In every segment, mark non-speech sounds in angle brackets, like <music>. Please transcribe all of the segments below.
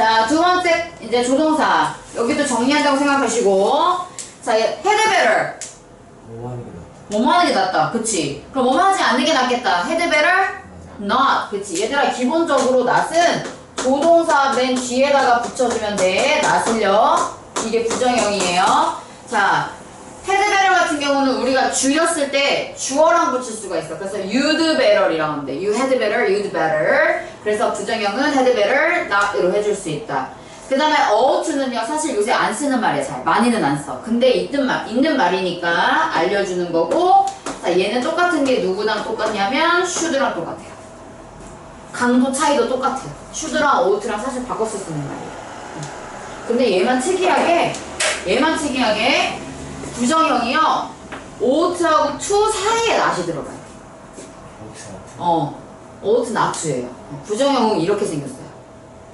자, 두 번째 이제 조동사. 여기도 정리한다고 생각하시고. 자, 헤드 베럴. 뭐 하는 게 낫다. 그치? 그럼 뭐뭐 하지 않는 게 낫겠다. 헤드 베럴? not. 그치? 얘들아, 기본적으로 not은 조동사 맨 뒤에다가 붙여주면 돼. not을요. 이게 부정형이에요. 자, 헤드 베럴 같은 경우는 우리가 줄였을 때 주어랑 붙일 수가 있어. 그래서 you'd better이라고 하는데 you had better, you'd better. 그래서 부정형은 had better, not으로 해줄 수 있다. 그 다음에 oughto는요 사실 요새 안 쓰는 말이야 잘 많이는 안 써. 근데 있는 말 있는 말이니까 알려주는 거고. 자 얘는 똑같은 게 누구랑 똑같냐면 should랑 똑같아요. 강도 차이도 똑같아요. should랑 ought랑 사실 바꿔서 쓰는 말이에요. 음. 근데 얘만 특이하게 얘만 특이하게 부정형이요 ought하고 to 사이에 not이 들어가요. 어, ought not예요. 부정형은 이렇게 생겼어요.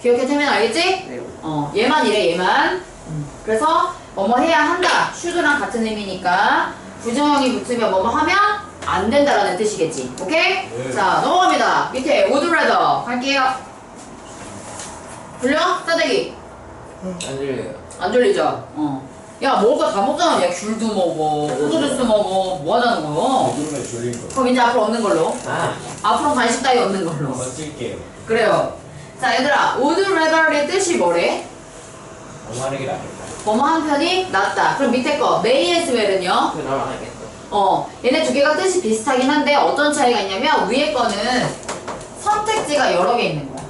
기억해 두면 알겠지? 네. 어, 얘만 이래, 얘만. 음, 그래서 뭐뭐 해야 한다. should랑 같은 의미니까 부정형이 붙으면 뭐뭐 하면 안 된다라는 뜻이겠지. 오케이? 네. 자, 넘어갑니다. 밑에 would rather 할게요. 불려? 싸대기. 안 들려요. 안 졸리죠? 어. 야, 먹을 거 다 먹잖아. 야, 귤도 먹어, 소주주스 먹어. 뭐 하자는 거요? 누르면 졸린 거. 그럼 이제 앞으로 없는 걸로. 아, 앞으로 간식 따위 없는 걸로. 한번 찔게요. 그래요. 자, 얘들아, would rather의 뜻이 뭐래? 뭐 하는 게 낫겠다. 뭐뭐 한 편이 낫다. 그럼 밑에 거, may as well은요? 그럼 안 하겠다. 어, 얘네 두 개가 뜻이 비슷하긴 한데 어떤 차이가 있냐면 위에 거는 선택지가 여러 개 있는 거야.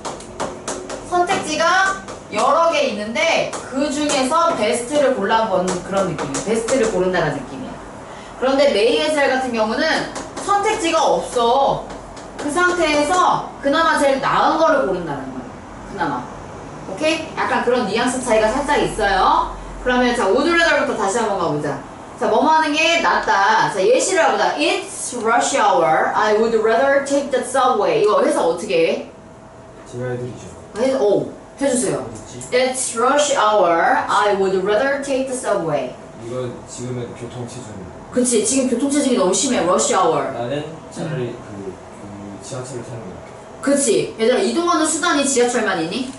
선택지가 여러 개 있는데 그 중에서 베스트를 골라보는 그런 느낌이야. 베스트를 고른다는 느낌이야. 그런데 메이에셀 같은 경우는 선택지가 없어. 그 상태에서 그나마 제일 나은 거를 고른다는 거야. 그나마. 오케이? 약간 그런 뉘앙스 차이가 살짝 있어요. 그러면 자, 오드레더부터 다시 한번 가보자. 자, 뭐뭐 하는 게 낫다. 자, 예시를 해보자. It's rush hour. I would rather take the subway. 이거 해서 어떻게 해? 제가 해드리죠. 해서, 오, 해주세요. It's rush hour. I would rather take the subway. 이거 지금은 교통 체증. 그치, 지금 교통 체증이 너무 심해. rush hour. 나는 차라리 그, 그 지하철을 타는 게 낫겠다. 그치. 얘들아, 이동하는 수단이 지하철만이니?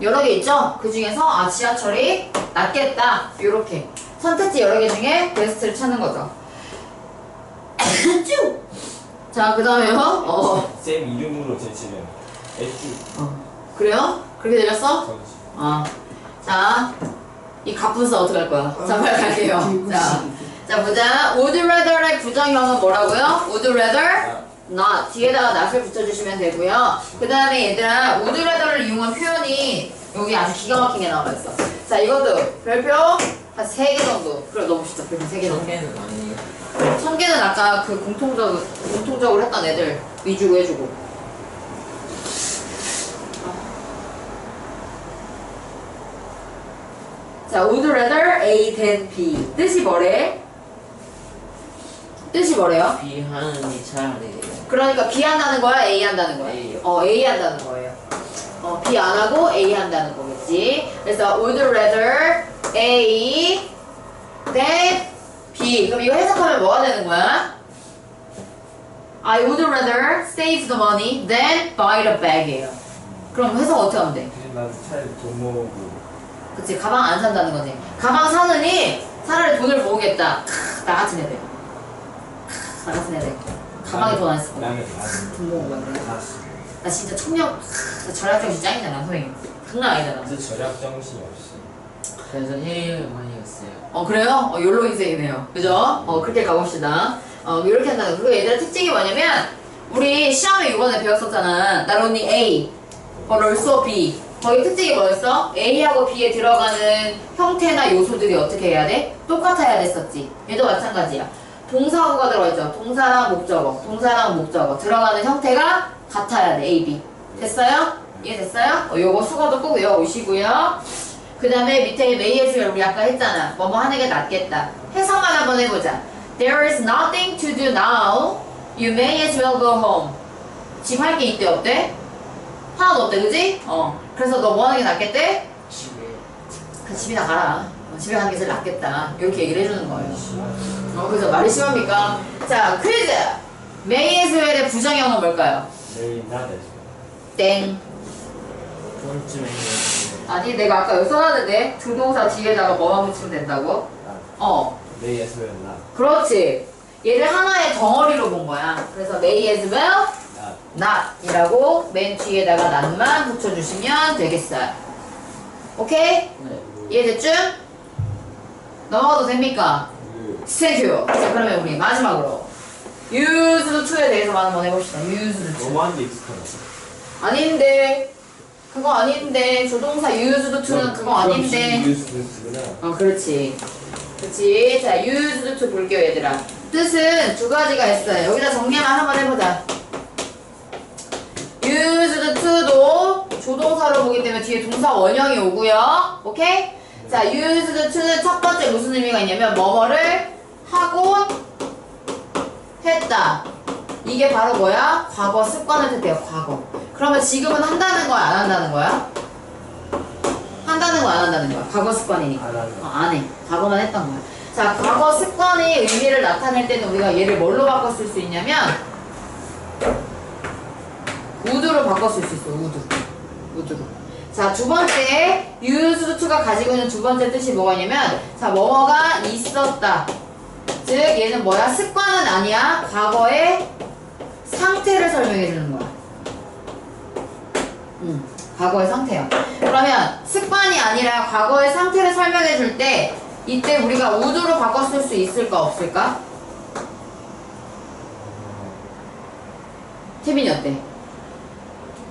여러 개 있죠? 그 중에서, 아, 지하철이 낫겠다. 요렇게. 선택지 여러 개 중에 베스트를 찾는 거죠. 쭉! 자, 그 다음에요. 어, 쌤 이름으로 제치면 애쭈 어. 그래요? 그렇게 내렸어? 어. 자, 이 갑분싸 어떡할 거야? 자, 빨리 갈게요. <laughs> 자, 자, 보자. would rather의 부정형은 뭐라고요? would rather 아, not. 뒤에다가 not을 붙여주시면 되고요. 그 다음에 얘들아, would rather를 이용한 표현이 여기 아주 기가 막히게 나와 있어. 자, 이것도 별표 한 3개 정도. 그래, 넣읍시다. 별표 3개 정도. 성계는 아니에요. 천 개는 아까 그 공통적, 공통적으로 했던 애들 위주로 해주고. 자, would rather A than B. 뜻이 뭐래? 뜻이 뭐래요? B 하느니 차라리 그러니까 B 한다는 거야? A 한다는 거야? A요. 어, A 한다는 거예요. 어, B 안 하고 A 한다는 거겠지. 그래서 would rather A than B. 그럼 이거 해석하면 뭐가 되는 거야? I would rather save the money than buy the bag이에요. 그럼 해석 어떻게 하면 돼? 난 차라리 돈 모으고 그치, 가방 안 산다는 거지. 가방 사느니 차라리 돈을 모으겠다. 크, 나 같은 애들. 크, 나 같은 애들. 가방에 돈 안 쓰고. 돈 모으고 막 그래. 나스. 나 진짜 청력 나 절약정신 짱이잖아 선생님 장난 아니잖아 근데 절약 정신이 없어. 그래서 힐을 많이 했어요. 어 그래요? 어 욜로 인생이네요 그죠? 어 그렇게 가봅시다 어 이렇게 한다는 거 그리고 얘들의 특징이 뭐냐면 우리 시험에 이번에 배웠었잖아 only A but also B 거기 특징이 뭐였어? A하고 B에 들어가는 형태나 요소들이 어떻게 해야 돼? 똑같아야 됐었지 얘도 마찬가지야 동사구가 들어있죠 동사랑 목적어 동사랑 목적어 들어가는 형태가 같아야 돼 A, B 됐어요? 이해됐어요? 어, 요거 수거도 꼭 외워오시고요 그 다음에 밑에 메이에서 우리 아까 했잖아. 뭐뭐 하는 게 낫겠다. 해석만 한번 해보자. There is nothing to do now. You may as well go home. 지금 할 게 있대 어때? 하나도 없대 그지? 어. 그래서 너 뭐 하는 게 낫겠대? 집에 그 집이 나 가라. 어, 집에 가는 게 제일 낫겠다. 이렇게 얘기를 해주는 거예요. 어, 그래서 말이 심합니까? 자, 퀴즈! may as well의 부정형은 뭘까요? 내일 나대. 땡. 아니 내가 아까 여기 써놨는데 두 동사 뒤에다가 뭐만 붙이면 된다고? 어 May as well not. 그렇지 얘를 하나의 덩어리로 본 거야 그래서 may as well Not. Not 이라고 맨 뒤에다가 not만 붙여주시면 되겠어요. 오케이? 네. 이해됐죠? 넘어가도 됩니까? 그 땡큐 자 그러면 우리 마지막으로 used to에 대해서만 한번 해봅시다. used to 너무한데 익숙하다. 아닌데. 그거 아닌데. 조동사 used to는 그거 아닌데. 어 그렇지. 그렇지. 자 used to 볼게요 얘들아. 뜻은 두 가지가 있어요. 여기다 정리만 한번 해보자 used to도 조동사로 보기 때문에 뒤에 동사 원형이 오고요. 오케이? 자 used to는 첫 번째 무슨 의미가 있냐면 뭐뭐를 하곤 했다. 이게 바로 뭐야? 과거 습관을 뜻해요 과거. 그러면 지금은 한다는 거야 안 한다는 거야? 한다는 거야 안 한다는 거야? 과거 습관이니까 안. 어, 안 해. 과거만 했던 거야. 자, 과거 습관의 의미를 나타낼 때는 우리가 얘를 뭘로 바꿔 쓸 수 있냐면 우드로 쓸수 있어. 우드. 우드로. 자, 두 번째 to가 가지고 있는 두 번째 뜻이 뭐가 있냐면 자, 뭐뭐가 있었다. 즉 얘는 뭐야? 습관은 아니야. 과거의 상태를 설명해 주는 거야. 음, 과거의 상태요. 그러면 습관이 아니라 과거의 상태를 설명해 줄 때 이때 우리가 우드로 쓸수 있을까 없을까? 태민이 어때?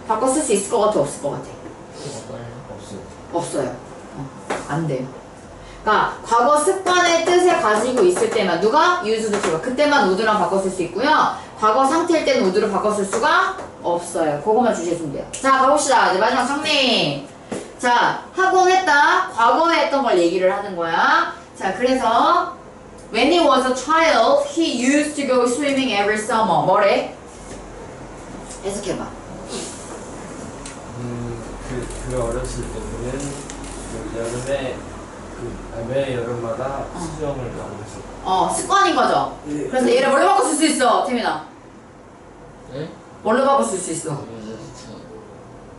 바꿔 쓸 수 있을 것 같아 없을 것 같아? 없어. 없어요. 어, 안 돼요. 그러니까 과거 습관의 뜻을 가지고 있을 때만 누가 used to가 그때만 우드랑 바꿔 쓸 수 있고요. 과거 상태일 때는 우드로 바꿔 쓸 수가 없어요. 그거만 주시면 돼요. 자 가봅시다. 이제 마지막 정리. 자 하곤 했다. 과거에 했던 걸 얘기를 하는 거야. 자 그래서 when he was a child, he used to go swimming every summer. 뭐래? 해석해봐. 그 어렸을 때는 그 여름에 그, 아, 매 여름마다 수영을 많이 했었고. 어 습관인 거죠. 그래서 얘를 뭘로 바꿔 쓸 수 있어, 태민아? 네? 뭘로 바꿔 쓸 수 있어?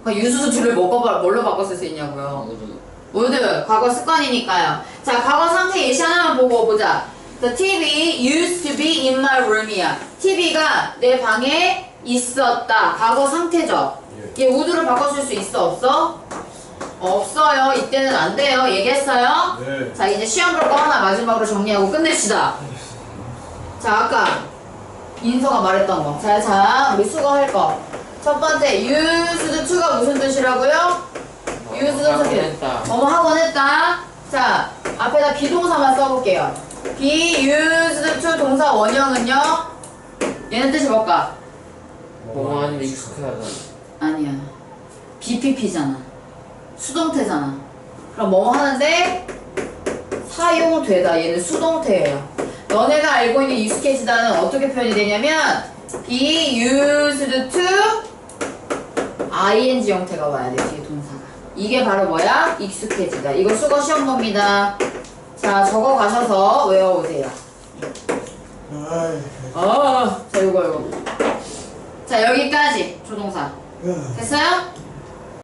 그 유수수 줄을 먹어봐 뭘로 바꿔 쓸 수 있냐고요. 우드. 모두 과거 습관이니까요. 자, 과거 상태 예시 하나만 보고 보자. The TV used to be in my room이야. TV가 내 방에 있었다. 과거 상태죠. 예. 얘 우드로 바꿔 쓸수 있어 없어? 없어요. 이때는 안 돼요. 얘기했어요. 네. 자, 이제 시험 볼 거 하나 마지막으로 정리하고 끝냅시다. 자, 아까 인서가 말했던 거. 자, 자, 우리 수거할 거. 첫 번째, used to가 무슨 뜻이라고요? used to. 했다. 뭐뭐 하곤 했다. 자, 앞에다 비동사만 써볼게요. used to 동사 원형은요? 얘는 뜻이 뭘까? 뭐뭐 하는데 익숙하다. 아니야. BPP잖아. 수동태잖아. 그럼 뭐뭐 하는데 사용되다. 얘는 수동태예요. 너네가 알고 있는 익숙해지다는 어떻게 표현이 되냐면 be used to ing 형태가 와야 돼. 뒤에 동사가. 이게 바로 뭐야? 익숙해지다. 이거 수거 시험 봅니다. 자, 적어 가셔서 외워오세요. 아, 자, 이거, 이거. 자, 여기까지. 조동사. 됐어요?